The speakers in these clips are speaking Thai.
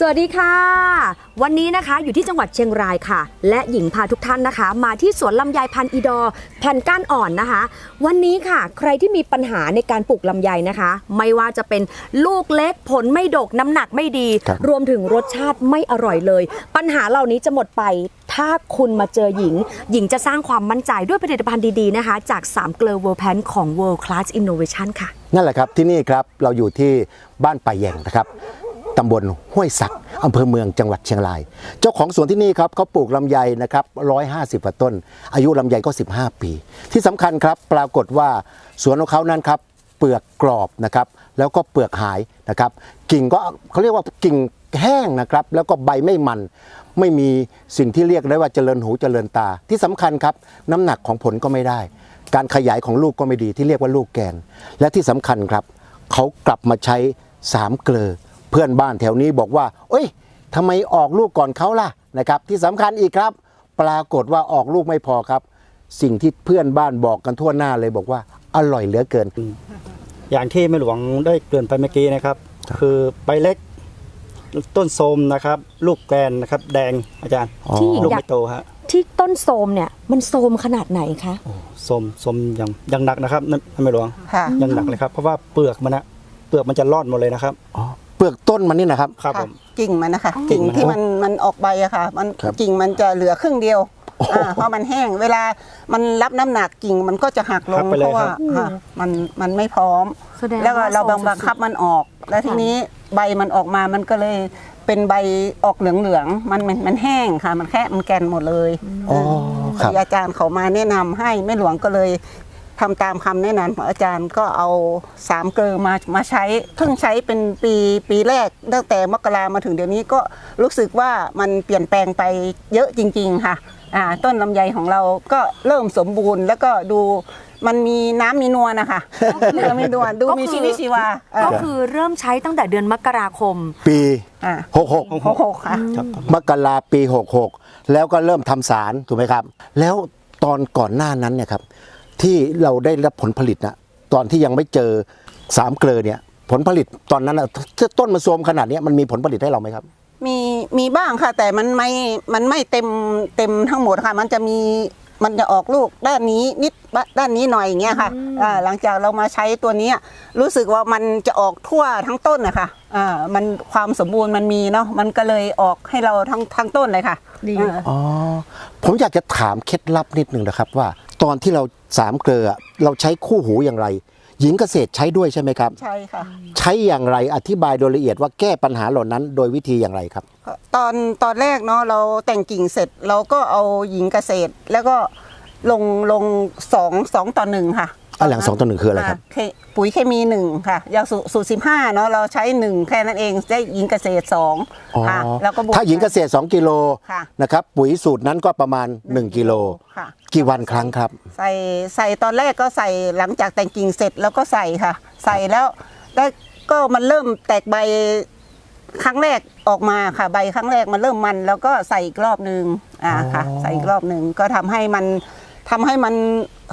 สวัสดีค่ะ วันนี้นะคะอยู่ที่จังหวัดเชียงรายค่ะ และหญิงพาทุกท่านนะคะ มาที่สวนลำไยพันธุ์อีดอร์พันธุ์ก้านอ่อนนะคะ วันนี้ค่ะ ใครที่มีปัญหาในการปลูกลำไยนะคะ ไม่ว่าจะเป็นลูกเล็กผลไม่ดกน้ำหนักไม่ดี ครับ รวมถึงรสชาติไม่อร่อยเลย ปัญหาเหล่านี้จะหมดไป ถ้าคุณมาเจอหญิง หญิงจะสร้างความมั่นใจด้วยผลิตภัณฑ์ดีๆนะคะ จาก3เกลอเวอร์แพนของ World Class Innovation ค่ะ นั่นแหละครับที่นี่ครับเราอยู่ที่บ้านป่าแยงนะครับ ตำบลห้วยสักอำเภอเมืองจังหวัดเชียงราย เจ้าของสวนที่นี่ครับเขาปลูกลำไยนะครับ150กว่าต้น อายุลำไยก็ 15 ปี ที่สำคัญครับปรากฏว่าสวนของเขานั้นครับเปลือกกรอบนะครับแล้วก็เปลือกหายนะครับ กิ่งก็เขาเรียกว่ากิ่งแห้งนะครับแล้วก็ใบไม่มันไม่มีสิ่งที่เรียกได้ว่าเจริญหูเจริญตา ที่สำคัญครับ น้ำหนักของผลก็ไม่ได้ การขยายของลูกก็ไม่ดีที่เรียกว่าลูกแกน และที่สำคัญครับ เขากลับมาใช้สามเกลือ พื่อนบ้านแถวนี้บอกว่าเอ้ยทำไมออกลูกก่อนเขาล่ะนะครับ ที่สำคัญอีกครับ ปรากฏว่าออกลูกไม่พอครับ สิ่งที่เพื่อนบ้านบอกกันทั่วหน้าเลยบอกว่าอร่อยเหลือเกิน อย่างที่แม่หลวงได้เกริ่นไปเมื่อกี้นะครับ คือใบเล็กต้นโทรมนะครับ ลูกแกรนนะครับ แดงอาจารย์อ๋อที่หญิงลูกอยากไม่โตฮะที่ต้นโทรมเนี่ยมันโทรมขนาดไหนคะโทรมโทรมอย่างอย่างหนักนะครับนั่นแม่หลวงค่ะอย่างหนักเลยครับเพราะว่าเปลือกมันนะเปลือกมันจะรอดหมดเลยนะครับอ๋อ เปลือกต้นมันนี่นะครับ ครับค่ะผมกิ่งมันนะคะกิ่กิ่งงมันที่มันมันออกใบอะค่ะ มันครับกิ่งมันจะเหลือครึ่งเดียวอ่าเพราะมันแห้ง เวลามันรับน้ำหนักกิ่งมันก็จะหักลหังกไปเลยเพราะว่าครับ ค่ะมันมันไม่พร้อม แสดงแล้วก็ว่าเราบังโซมบังคับสุดๆมันออก แล้วทีนี้ใบมันออกมามันก็เลยเป็นใบออกเหลืองๆมันมันมันแห้งค่ะ มันแค่มันแกนหมดเลยอ๋อพครัอบดีอาจารย์เขามาแนะนำให้แม่หลวงก็เลย ทำตามคำแนะนำของอาจารย์ก็เอาสามเกลือมามาใช้เพิ่งใช้เป็นปีปีแรกตั้งแต่มกรามาถึงเดี๋ยวนี้ก็รู้สึกว่ามันเปลี่ยนแปลงไปเยอะจริง ๆ ค่ะอ่าต้นลำไยของเราก็เริ่มสมบูรณ์ แล้วก็ดูมันมีน้ำมีนวลนะคะเนื้อมีนวลดูมีชีวิตชีวาเอก็อคือเริ่มใช้ตั้งแต่เดือนมกราคม ปีอ่าหกหกหกหกค่ะครับมกราปี66แล้วก็เริ่มทำสารถูกไหมครับ แล้วตอนก่อนหน้านั้นเนี่ยครับ ที่เราได้รับผลผลิตนะตอนที่ยังไม่เจอสามเกลอเนี่ย ผลผลิตตอนนั้นนะถ้าต้นมันโทรมขนาดเนี้ยมันมีผลผลิตให้เราไหมครับ มีมีบ้างค่ะ แต่มันไม่มันไม่เต็มเต็มทั้งหมดค่ะ มันจะมีมันจะออกลูกด้านนี้นิดด้านนี้หน่อยอย่างเงี้ยค่ะอ่าหลังจากเรามาใช้ตัวเนี้ยรู้สึกว่ามันจะออกทั่วทั้งต้นนะคะอ่ามันความสมบูรณ์มันมีเนาะมันก็เลยออกให้เราทั้งทั้งต้นเลยค่ะดีอ่าอ๋อ ผมอยากจะถามเคล็ดลับนิดหนึ่งนะครับว่า ตอนที่เราสามเกลอเราใช้คู่หูอย่างไร หญิงเกษตรใช้ด้วยใช่ไหมครับ ใช่ค่ะ ใช้อย่างไรอธิบายโดยละเอียดว่าแก้ปัญหาเหล่านั้นโดยวิธีอย่างไรครับ ตอนตอนแรกเนาะเราแต่งกิ่งเสร็จเราก็เอาหญิงเกษตร แล้วก็ลงลงสองสองต่อหนึ่งค่ะอะหลังสองต่อหนึ่งคืออะไรครับาเคปุ๋ยเคมีหนึ่งค่ะยาสูสูตรสิบห้าเนาะเราใช้หนึ่งแค่นั้นเองได้หญิงเกษตรสองอ๋อค่ะแล้วก็บวกถ้าหญิงเกษตร2กิโลค่ะนะครับปุ๋ยสูตรนั้นก็ประมาณ1กิโลค่ะ กี่วันครั้งครับ ใส่ใส่ตอนแรกก็ใส่หลังจากแต่งกิ่งเสร็จแล้วก็ใส่ค่ะ ใส่แล้วได้ก็มันเริ่มแตกใบครั้งแรกออกมาค่ะใบครั้งแรกมันเริ่มมันแล้วก็ใส่อีกรอบหนึ่งอ่าค่ะอ๋อใส่อีกรอบหนึ่งก็ทำให้มันทำให้มัน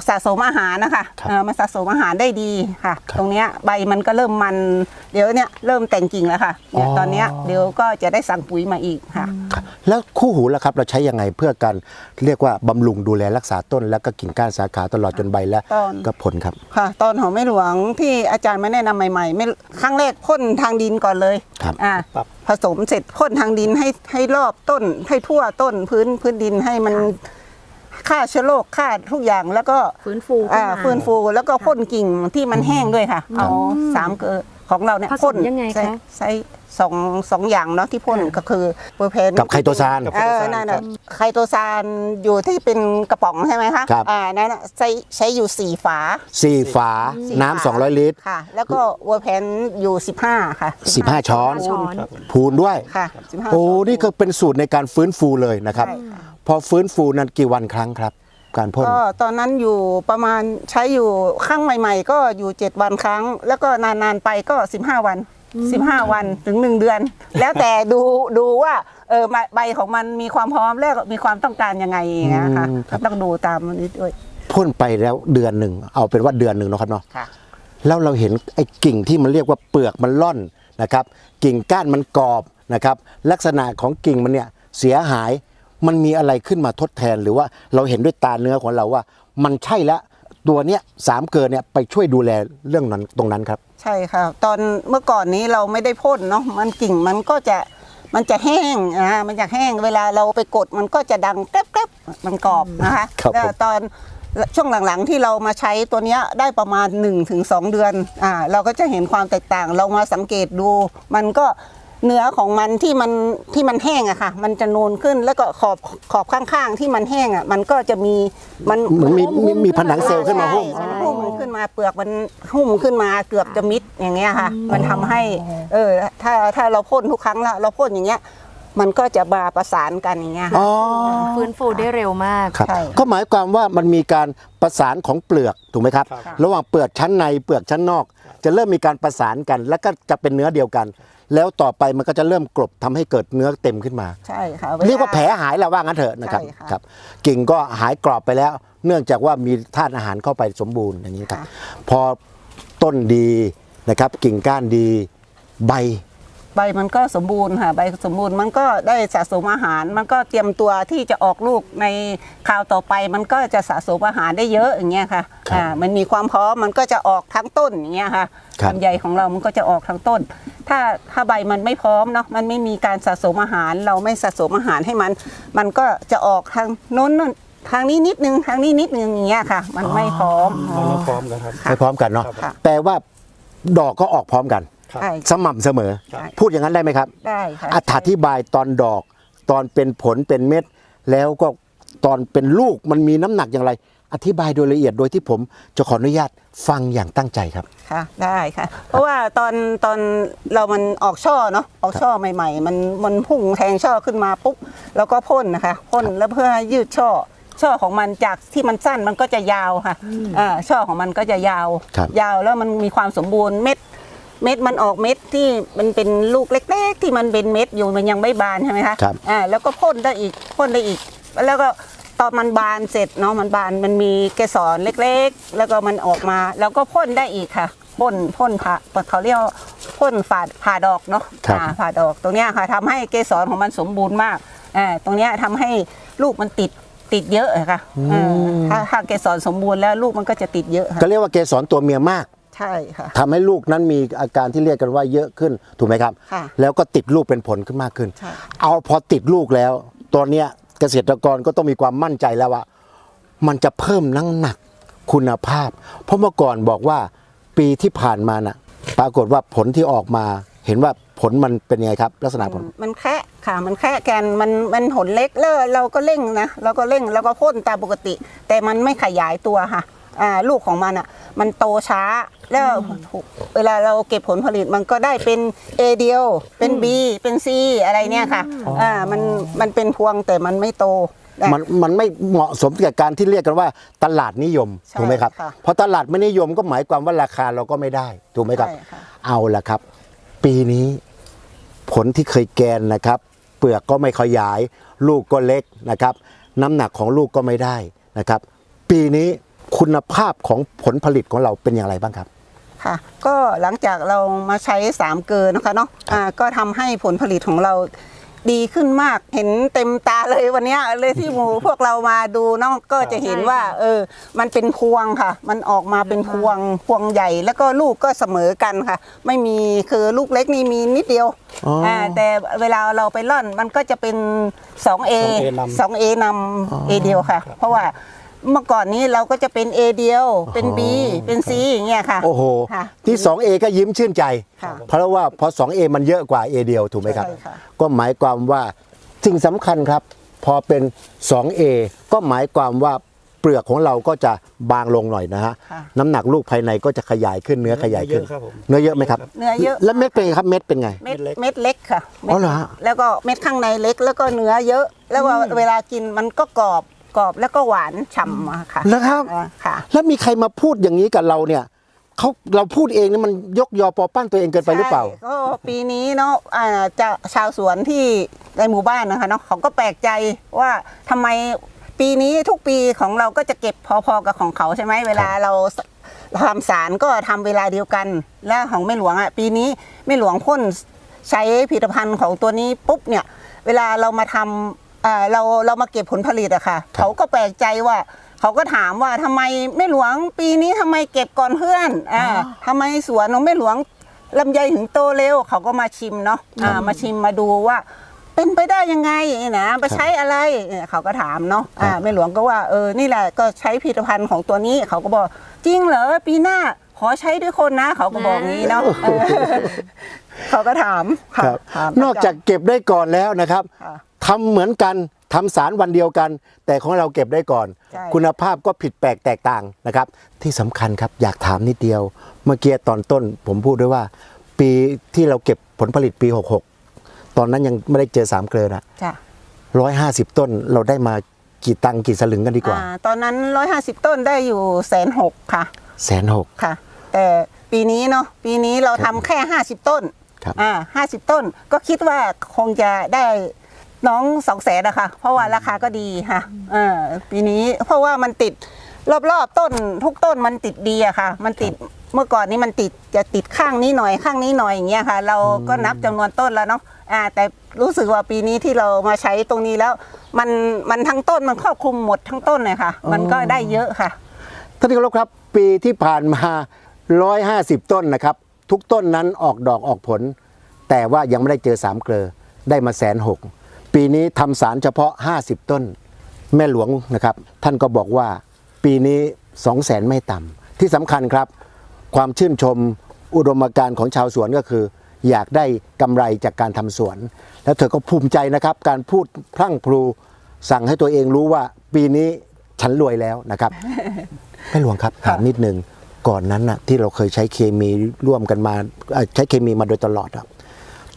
สะสมอาหารนะคะครับ เออมันสะสมอาหารได้ดีค่ะครับตรงเนี้ยใบมันก็เริ่มมัน เดี๋ยวเนี้ยเริ่มแต่งกิ่งแล้วค่ะเนี่ยอ๋อตอนเนี้ยเดี๋ยวก็จะได้สั่งปุ๋ยมาอีกค่ะ แล้วคู่หูล่ะครับเราใช้ยังไงเพื่อการเรียกว่าบำรุงดูแลรักษาต้น แล้วก็กิ่งก้านสาขาตลอดจนใบและต้น ก็ผลครับ ค่ะ ตอนของแม่หลวงที่อาจารย์มาแนะนำใหม่ๆไม่ครั้งแรกพ่นทางดินก่อนเลยครับ อ่าครับ ผสมเสร็จพ่นทางดินให้ให้รอบต้นให้ทั่วต้นพื้นพื้นดินให้มัน ฆ่าเชื้อโรคฆ่าทุกอย่างแล้วก็ฟื้นฟูขึ้นอ่ามาฟื้นฟูแล้วก็พ่นกิ่งที่มันแห้งด้วยค่ะ เอาสามเกลอของเราเนี่ยผสมพ่นยังไงคะ ใช้ใช้สองสองอย่างเนาะที่พ่นก็คือเปอร์เพน กับไคโตซานกับเออนั่นน่ะไคโตซานอยู่ที่เป็นกระป๋องใช่ไหมคะครับ อ่านั่นน่ะใช้ใช้อยู่สี่ฝาสี่ฝาสี่น้ำฝา200ลิตร ค่ะ แล้วก็เวอร์แพนอยู่15ค่ะ15 ช้อน ช้อนครับผมพูนด้วย ค่ะ15โอ้ช้นนี่ก็เป็นสูตรในการฟื้นฟูเลยนะครับ ใช่ค่ะ พอฟื้นฟูนั้นกี่วันครั้งครับ การพ่นก็ตอนนั้นอยู่ประมาณใช้อยู่ครั้งใหม่ ๆ ก็อยู่ 7 วันครั้ง แล้วก็นานๆไปก็ 15 วัน 15 วันถึง 1 เดือน แล้วแต่ดูดูว่าเออใบของมันมีความพร้อมแล้วมีความต้องการยังไงอย่างเงี้ยค่ะอืมครับก็ต้องดูตามนี้ด้วยพ่นไปแล้วเดือนหนึ่งเอาเป็นว่าเดือนหนึ่งเนาะครับเนาะค่ะแล้วเราเห็นไอ้กิ่งที่มันเรียกว่าเปลือกมันล่อนนะครับ กิ่งก้านมันกรอบนะครับ ลักษณะของกิ่งมันเนี่ยเสียหาย มันมีอะไรขึ้นมาทดแทนหรือว่าเราเห็นด้วยตาเนื้อของเราว่า มันใช่แล้วตัวเนี้ยสามเกลือเนี่ยไปช่วยดูแลเรื่องนั้นตรงนั้นครับ ใช่ค่ะ ตอนเมื่อก่อนนี้เราไม่ได้พ่นเนาะมันกิ่งมันก็จะมันจะแห้งอ่ามันจะแห้งเวลาเราไปกดมันก็จะดังแกรบๆมันกรอบนะคะครับผมแล้วตอนช่วงหลังๆที่เรามาใช้ตัวเนี้ยได้ประมาณ 1-2 เดือนอ่าเราก็จะเห็นความแตกต่างเรามาสังเกตดู มันก็ เนื้อของมันที่มันที่มันแห้งอะค่ะ มันจะนูนขึ้นแล้วก็ขอบขอบข้างๆ ที่มันแห้งอะมันก็จะมีมันเหมือนมีมีมีผนังเซลล์ขึ้นมาหุ้มใช่มันหุ้มขึ้นมาเปลือกมันหุ้มขึ้นมาเกือบจะมิดอย่างเงี้ยค่ะ มันทำให้ เออ ถ้าถ้าเราพ่นทุกครั้งละเราพ่นอย่างเงี้ย มันก็จะมาประสานกันอย่างเงี้ยค่ะ อ๋อฟื้นฟูได้เร็วมาก ครับ ใช่ ก็หมายความว่ามันมีการประสานของเปลือกถูกไหมครับ ครับ ระหว่างเปลือกชั้นในเปลือกชั้นนอก จะเริ่มมีการประสานกัน แล้วก็จะเป็นเนื้อเดียวกัน แล้วต่อไปมันก็จะเริ่มกลบทำให้เกิดเนื้อเต็มขึ้นมา ใช่ค่ะเรียกว่าแผลหายแล้วว่างั้นเถอะนะครับใช่ค่ะครับ กิ่งก็หายกรอบไปแล้ว เนื่องจากว่ามีธาตุอาหารเข้าไปสมบูรณ์อย่างนี้ครับ พอต้นดีนะครับ กิ่งก้านดีใบ ใบมันก็สมบูรณ์ค่ะใบสมบูรณ์มันก็ได้สะสมอาหาร มันก็เตรียมตัวที่จะออกลูกในคราวต่อไปมันก็จะสะสมอาหารได้เยอะอย่างเงี้ยค่ะครับอ่ามันมีความพร้อมมันก็จะออกทั้งต้นอย่างเงี้ยค่ะครับลำไยของเรามันก็จะออกทั้งต้น ถ้าถ้าใบมันไม่พร้อมเนาะมันไม่มีการสะสมอาหาร เราไม่สะสมอาหารให้มัน มันก็จะออกทางโน้นนู่นทางนี้นิดนึงทางนี้นิดนึงอย่างเงี้ยค่ะ มันไม่พร้อมมันไม่พร้อมกันครับไปพร้อมกันเนาะค่ะแปลว่าดอกก็ออกพร้อมกันครับใช่สม่ำเสมอใช่พูดอย่างนั้นได้ไหมครับ ได้ค่ะอธิบายตอนดอก ตอนเป็นผลเป็นเม็ด แล้วก็ตอนเป็นลูกมันมีน้ำหนักอย่างไร อธิบายโดยละเอียดโดยที่ผมจะขออนุญาตฟังอย่างตั้งใจครับ ค่ะ ได้ค่ะ เพราะว่าตอนตอนเรามันออกช่อเนาะออกช่อใหม่ ๆ มันมันพุ่งแทงช่อขึ้นมาปุ๊บแล้วก็พ่นนะคะพ่นแล้วเพื่อให้ยืดช่อช่อของมันจากที่มันสั้นมันก็จะยาวค่ะอ่าช่อของมันก็จะยาว ครับ ยาวแล้วมันมีความสมบูรณ์เม็ด เม็ดมันออกเม็ดที่มันเป็นลูกเล็ก ๆ ที่มันเป็นเม็ดอยู่มันยังไม่บานใช่ไหมคะครับ อ่าแล้วก็พ่นได้อีกพ่นได้อีก แล้วก็ ตอนมันบานเสร็จเนาะมันบานมันมีเกสรเล็กๆ แล้วก็มันออกมา แล้วก็พ่นได้อีกค่ะพ่นพ่นผ่าเขาเรียกว่าพ่นฝาดผ่าดอกเนาะครับอ่าผ่าดอกตรงเนี้ยค่ะทำให้เกสรของมันสมบูรณ์มากอ่าตรงเนี้ยทำให้ลูกมันติดติดเยอะอะค่ะอ่าถ้าถ้าเกสรสมบูรณ์แล้วลูกมันก็จะติดเยอะค่ะก็เรียกว่าเกสรตัวเมียมากใช่ค่ะ ทำให้ลูกนั้นมีอาการที่เรียกกันว่าเยอะขึ้นถูกไหมครับ ค่ะแล้วก็ติดลูกเป็นผลขึ้นมากขึ้น ใช่ เอาพอติดลูกแล้วตอนเนี้ย เกษตรกรก็ต้องมีความมั่นใจแล้วว่า มันจะเพิ่มน้ำหนักคุณภาพ เพราะเมื่อก่อนบอกว่าปีที่ผ่านมาน่ะ ปรากฏว่าผลที่ออกมาเห็นว่าผลมันเป็นยังไงครับ ลักษณะผลมันแค่ค่ะ มันแค่แกนมันมันผลเล็กแล้วเราก็เร่งนะเราก็เร่งแล้วก็พ่นตามปกติ แต่มันไม่ขยายตัวค่ะ อ่าลูกของมันอะ มันโตช้า แล้วเวลาเราเก็บผลผลิตมันก็ได้เป็น A เดียว เป็น B เป็น C อะไรเนี่ยค่ะอ่ามันมันเป็นพวงแต่มันไม่โตอะมันมันไม่เหมาะสมกับการที่เรียกกันว่าตลาดนิยมใช่ถูกไหมครับค่ะเพราะตลาดไม่นิยมก็หมายความว่าราคาเราก็ไม่ได้ถูกไหมครับ ใช่ค่ะ เอาละครับ ปีนี้ผลที่เคยแกนนะครับ เปลือกก็ไม่ขยาย ลูกก็เล็กนะครับ น้ำหนักของลูกก็ไม่ได้นะครับ ปีนี้ คุณภาพของผลผลิตของเราเป็นอย่างไรบ้างครับ ค่ะ ก็หลังจากเรามาใช้สามเกลือนะคะเนาะอ่าก็ทำให้ผลผลิตของเราดีขึ้นมากเห็นเต็มตาเลยวันเนี้ยเลยที่หมู พวกเรามาดูเนาะก็จะเห็นว่า เออ มันเป็นพวงค่ะ มันออกมาเป็นพวงพวงใหญ่ แล้วก็ลูกก็เสมอกันค่ะ ไม่มีคือลูกเล็กนี่มีนิดเดียวอ๋ออ่าแต่เวลาเราไปร่อนมันก็จะเป็น 2A 2A นำ 2A นำ A เดียวค่ะ เพราะว่า เมื่อก่อนนี้เราก็จะเป็น A เดียว เป็น B เป็น C อย่างเงี้ยค่ะ โอ้โห ค่ะ ที่ 2A ก็ยิ้มชื่นใจ ค่ะ เพราะว่าพอ 2A มันเยอะกว่า A เดียวถูกไหมครับ ใช่ค่ะ ก็หมายความว่าสิ่งสำคัญครับ พอเป็น 2A ก็หมายความว่าเปลือกของเราก็จะบางลงหน่อยนะฮะค่ะ น้ำหนักลูกภายในก็จะขยายขึ้นเนื้อขยายขึ้น เนื้อเยอะครับผม เนื้อเยอะไหมครับ เนื้อเยอะแล้วเม็ดเป็นไงครับเม็ดเป็นไง เม็ดเม็ดเล็กเม็ดเล็กค่ะม็ดอ๋อเหรอฮะ แล้วก็เม็ดข้างในเล็กแล้วก็เนื้อเยอะ แล้วก็เวลากินมันก็กรอบ กรอบแล้วก็หวานฉ่ำอะค่ะแล้วครับอ่าค่ะแล้วแล้วมีใครมาพูดอย่างนี้กับเราเนี่ยเขาเราพูดเองนี่มันยกยอปอปั้นตัวเองเกินไปหรือเปล่าใช่ก็ปีนี้เนาะอ่าจะชาวสวนที่ในหมู่บ้านนะคะเนาะเขาก็แปลกใจว่าทำไมปีนี้ทุกปีของเราก็จะเก็บพอๆกับของเขาใช่ไหมเวลาเราทำสารก็ทำเวลาเดียวกัน แล้วของแม่หลวงอะปีนี้แม่หลวงพ่นใช้ผลิตภัณฑ์ของตัวนี้ปุ๊บเนี่ย เวลาเรามาทำอ่าเราเรามาเก็บผลผลิตอะค่ะ เขาก็แปลกใจว่า เขาก็ถามว่าทำไมแม่หลวงปีนี้ทำไมเก็บก่อนเพื่อนอ่าทำไมสวนของแม่หลวงลำไยถึงโตเร็ว เขาก็มาชิมเนาะอ่ามาชิมมาดูว่า เป็นไปได้ยังไงนะไปใช้อะไรเนี่ยเขาก็ถามเนาะอ่าแม่หลวงก็ว่าเออนี่แหละก็ใช้ผลิตภัณฑ์ของตัวนี้ เขาก็บอกจริงเหรอปีหน้าขอใช้ด้วยคนนะ เขาก็บอกงี้เนาะเออเขาก็ถามะครับถามนอกจากเก็บได้ก่อนแล้วนะครับ ค่ะ ทำเหมือนกันทำสารวันเดียวกัน แต่ของเราเก็บได้ก่อน ใช่ คุณภาพก็ผิดแปลกแตกต่างนะครับ ที่สำคัญครับอยากถามนิดเดียว เมื่อกี้ตอนต้นผมพูดด้วยว่า ปีที่เราเก็บผลผลิตปี 66 ตอนนั้นยังไม่ได้เจอสามเกลือนะจ้ะร้อยห้าสิบต้นเราได้มากี่ตังค์กี่สลึงกันดีกว่าอ่าตอนนั้น 150 ต้นได้อยู่แสนหกค่ะแสนหก ค่ะ แต่ปีนี้เนาะปีนี้เราทำแค่ 50 ต้นครับ อ่าห้าสิบต้นก็คิดว่าคงจะได้ น้องสองแสนนะคะเพราะว่าราคาก็ดีค่ะเออปีนี้เพราะว่ามันติดรอบๆต้นทุกต้นมันติดดีอะค่ะ มันติดเมื่อก่อนนี้มันติดจะติดข้างนี้หน่อยข้างนี้หน่อยอย่างเงี้ยค่ะ เราก็นับจำนวนต้นแล้วเนาะอ่า แต่รู้สึกว่าปีนี้ที่เรามาใช้ตรงนี้แล้ว มันมันทั้งต้นมันครอบคลุมหมดทั้งต้นเลยค่ะ มันก็ได้เยอะค่ะท่านที่เคารพครับ ปีที่ผ่านมา 150 ต้นนะครับ ทุกต้นนั้นออกดอกออกผล แต่ว่ายังไม่ได้เจอสามเกลอได้มาแสนหก ปีนี้ทำสารเฉพาะ 50 ต้นแม่หลวงนะครับ ท่านก็บอกว่าปีนี้ 2 0 0แสนไม่ต่ำที่สำคัญครับ ความชื่นชมอุดมการณ์ของชาวสวนก็คือ อยากได้กำไรจากการทำสวน แล้วเธอก็ภูมิใจนะครับ การพูดพรั่งพรูสั่งให้ตัวเองรู้ว่าปีนี้ฉันรวยแล้วนะครับแม่หลวงครับถามนิดนึงก่อนนั้นน่ะที่เราเคยใช้เคมีร่วมกันมาเอ่อใช้เคมีมาโดยตลอดอะ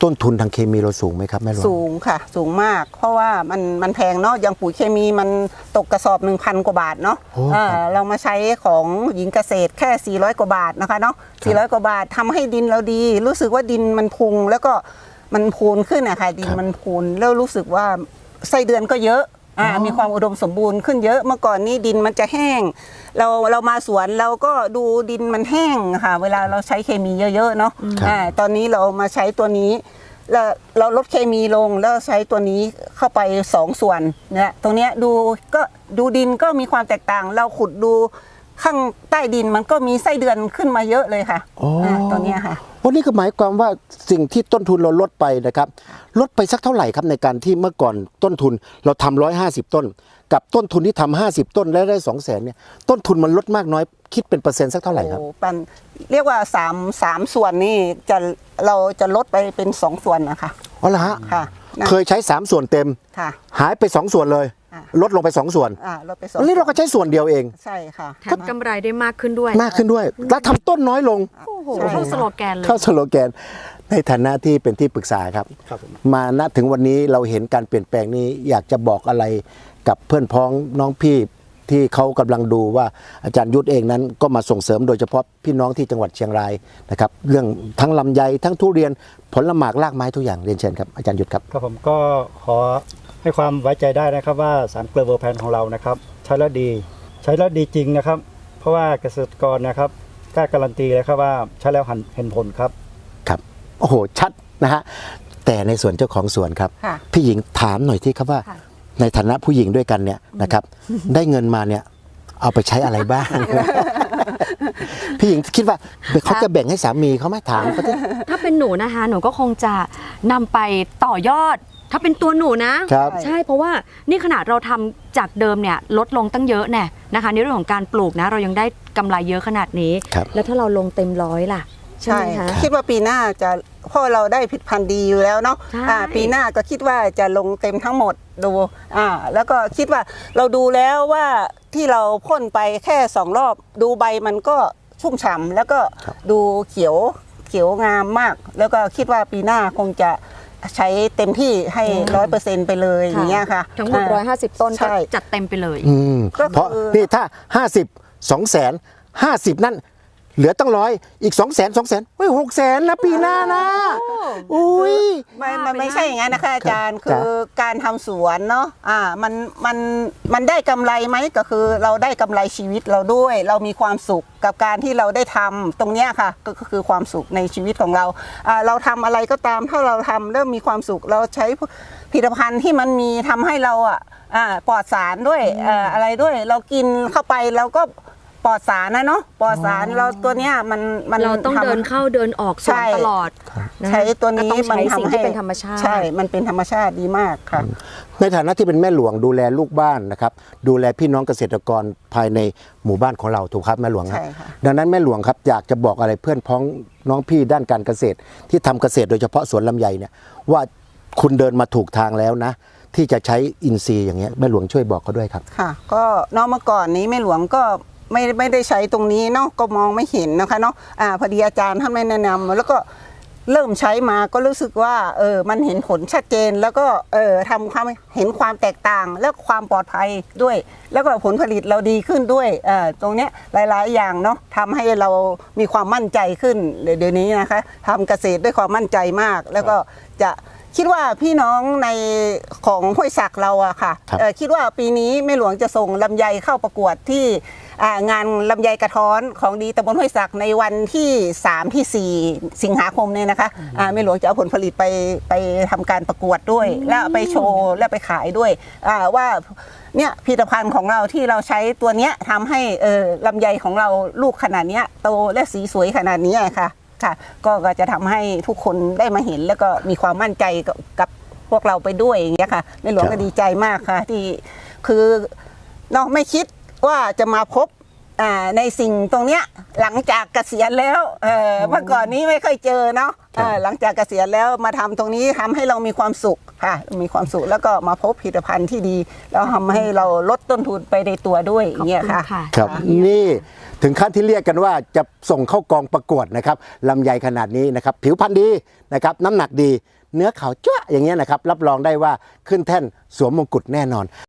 ต้นทุนทางเคมีเราสูงไหมครับแม่หลวงสูงค่ะ สูงมาก เพราะว่ามันมันแพงเนาะอย่างปุ๋ยเคมีมันตกกระสอบ 1,000 กว่าบาทเนาะโอ้อ่าเรามาใช้ของหญิงเกษตรแค่ 400 กว่าบาทนะคะเนาะ400 กว่าบาททำให้ดินเราดี รู้สึกว่าดินมันพุงแล้วก็มันพูนขึ้นอะค่ะดินมันพูนแล้วรู้สึกว่าไส้เดือนก็เยอะ อ่ามีความอุดมสมบูรณ์ขึ้นเยอะเมื่อก่อนนี้ดินมันจะแห้ง เราเรามาสวนเราก็ดูดินมันแห้งค่ะ เวลาเราใช้เคมีเยอะๆเนาะครับอ่าตอนนี้เรามาใช้ตัวนี้แล้วเราลดเคมีลงแล้วใช้ตัวนี้เข้าไปสองส่วนเนี่ยตรงเนี้ยดูก็ดูดินก็มีความแตกต่าง เราขุดดู ข้างใต้ดินมันก็มีไส้เดือนขึ้นมาเยอะเลยค่ะอ๋ออ่าตัวเนี้ยค่ะ วันนี้ก็หมายความว่าสิ่งที่ต้นทุนเราลดไปนะครับ ลดไปสักเท่าไหร่ครับในการที่เมื่อก่อนต้นทุนเราทำร้อยห้าสิบต้น กับต้นทุนที่ทำห้าสิบต้นและได้สองแสนเนี่ยต้นทุนมันลดมากน้อย คิดเป็นเปอร์เซ็นต์สักเท่าไหร่ครับ โอ้ปันเรียกว่าสามสามส่วนนี่จะเราจะลดไปเป็นสองส่วนนะคะอ๋อเหรอฮะ ค่ะนะเคยใช้3ส่วนเต็ม ค่ะ หายไป2ส่วนเลยอะ ลดลงไป 2 ส่วนอ่าลดไปสองอันนี้เราก็ใช้ส่วนเดียวเอง ใช่ค่ะ แถมกำไรได้มากขึ้นด้วยมากขึ้นด้วย แล้วทำต้นน้อยลง โอ้โหใช่ เข้าสโลแกนเลย เข้าสโลแกน ในฐานะที่เป็นที่ปรึกษาครับ ครับผม มาณถึงวันนี้เราเห็นการเปลี่ยนแปลงนี้อยากจะบอกอะไรกับเพื่อนพ้องน้องพี่ที่เขากำลังดูว่าอาจารย์ยุทธเองนั้นก็มาส่งเสริมโดยเฉพาะพี่น้องที่จังหวัดเชียงรายนะครับ เรื่องทั้งลำไยทั้งทุเรียนผลหมากรากไม้ทุกอย่างเรียนเชิญครับอาจารย์ยุทธครับ ครับผมก็ขอ ให้ความไว้ใจได้นะครับว่าสารเกลือเวอร์แพนของเรานะครับใช้แล้วดี ใช้แล้วดีจริงนะครับ เพราะว่าเกษตรกรนะครับกล้าการันตีเลยครับว่าใช้แล้วหันเห็นผลครับครับโอ้โหชัดนะฮะแต่ในส่วนเจ้าของสวนครับ ค่ะ พี่หญิงถามหน่อยที่ครับว่า ค่ะ ในฐานะผู้หญิงด้วยกันเนี่ยนะครับ ได้เงินมาเนี่ยเอาไปใช้อะไรบ้าง พี่หญิงคิดว่าเขาจะแบ่งให้สามีเขาไหม่ถามเขาสิ ถ้าเป็นหนูนะคะ หนูก็คงจะนำไปต่อยอด ถ้าเป็นตัวหนูนะครับ ใช่เพราะว่านี่ขนาดเราทำจากเดิมเนี่ยลดลงตั้งเยอะแน่นะคะในเรื่องของการปลูกนะ เรายังได้กำไรเยอะขนาดนี้ ครับ แล้วถ้าเราลงเต็มร้อยล่ะ ใช่ใช่ไหมคะ คิดว่าปีหน้าจะเพราะเราได้ผลิดพันธุ์ดีอยู่แล้วเนาะใช่ อ่าปีหน้าก็คิดว่าจะลงเต็มทั้งหมดดูอ่าแล้วก็คิดว่าเราดูแล้วว่าที่เราพ่นไปแค่สองรอบ ดูใบมันก็ชุ่มฉ่ำแล้วก็ดูเขียวเขียวงามมาก แล้วก็คิดว่าปีหน้าคงจะ ใช้เต็มที่ให้ร้อยเปอร์เซ็นต์ไปเลยอย่างเงี้ยค่ะ ทั้งหมดอ่า150ต้นก็ใช่จัดเต็มไปเลย อืมก็คือเพราะนี่ถ้า50 2แสน50นั่น เหลือตั้งร้อยอีก2 0 0 0 0 0 2 0 0 0 0เฮ้ยหกแสนนะปีหน้านะอุ้ย ไม่มันไม่ใช่อย่างนั้นนะคะอาจารย์ครับคือการทำสวนเนาะอ่ามันมันมันได้กำไรไหมก็คือเราได้กำไรชีวิตเราด้วย เรามีความสุขกับการที่เราได้ทำตรงเนี้ยค่ะก็ก็คือความสุขในชีวิตของเราอ่าเราทำอะไรก็ตามถ้าเราทำเริ่มมีความสุขเราใช้ผลิตภัณฑ์ที่มันมีทำให้เราอะอ่าปลอดสารด้วยอ่าอะไรด้วย เรากินเข้าไปเราก็ ปลอดสารนะเนาะปลอดสารเราตัวเนี้ยมันมันเราต้องทำ เดินเข้าเดินออกสวนใช่ ตลอดนะใช้ตัวก็นี้ต้องใช้มันสิ่งทำที่ให้เป็นธรรมชาติ ใช่ มันเป็นธรรมชาติดีมากค่ะ ในฐานะที่เป็นแม่หลวงดูแลลูกบ้านนะครับ ดูแลพี่น้องเกษตรกรภายในหมู่บ้านของเราถูกครับแม่หลวงครับใช่ค่ะ ดังนั้นแม่หลวงครับอยากจะบอกอะไรเพื่อนพ้องน้องพี่ด้านการเกษตร ที่ทำเกษตรโดยเฉพาะสวนลำไยเนี่ยว่าคุณเดินมาถูกทางแล้วนะ ที่จะใช้อินทรีย์อย่างเงี้ยแม่หลวงช่วยบอกเขาด้วยครับ ค่ะก็เนอกเมื่อก่อนนี้แม่หลวงก็ ไม่ไม่ได้ใช้ตรงนี้เนาะก็มองไม่เห็นนะคะเนาะอ่าพอดีอาจารย์ท่านแนะนำแล้วก็เริ่มใช้มาก็รู้สึกว่าเออมันเห็นผลชัดเจนแล้วก็เออทำความเห็นความแตกต่างและความปลอดภัยด้วย แล้วก็ผลผลิตเราดีขึ้นด้วยเออตรงเนี้ยหลาย ๆ อย่างเนาะทำให้เรามีความมั่นใจขึ้นเดี๋ยวนี้นะคะทำเกษตรด้วยความมั่นใจมาก แล้วก็จะ คิดว่าพี่น้องในของห้วยศักเราอะค่ะครับ เอ่อคิดว่าปีนี้แม่หลวงจะส่งลำไยเข้าประกวดที่อ่างานลำไยกระท้อนของดีตำบลห้วยศักในวันที่ 3 ที่ 4 สิงหาคมเนี่ยนะคะอ่าแม่หลวงจะเอาผลผลิตไปไปทำการประกวดด้วย แล้วเอาไปโชว์และไปขายด้วยอ่าว่าเนี่ยผลิตภัณฑ์ของเราที่เราใช้ตัวเนี้ยทำให้เออลำไยของเราลูกขนาดเนี้ยโตและสีสวยขนาดเนี้ยค่ะ ค่ะก็ก็จะทำให้ทุกคนได้มาเห็น แล้วก็มีความมั่นใจกับกับพวกเราไปด้วยอย่างเงี้ยค่ะแม่หลวงครัก็บดีใจมากค่ะ ที่คือเนาะไม่คิดว่าจะมาพบอ่า ในสิ่งตรงเนี้ยหลังจากเกษียณแล้วเออเมื่อก่อนนี้ไม่เคยเจอเนาะเออหลังจากเกษียณแล้วมาทำตรงนี้ทำให้เรามีความสุขค่ะ มีความสุขแล้วก็มาพบผลิตภัณฑ์ที่ดีแล้วทำให้เราลดต้นทุนไปในตัวด้วยอย่างเงี้ยค่ะขอบคุณค่ะครับนี่ถึงขั้นที่เรียกกันว่าจะส่งเข้ากองประกวดนะครับลำไยขนาดนี้นะครับผิวพรรณดีนะครับน้ำหนักดี เนื้อขาวจ้วะอย่างเงี้ยนะครับรับรองได้ว่าขึ้นแท่นสวมมงกุฎแน่นอน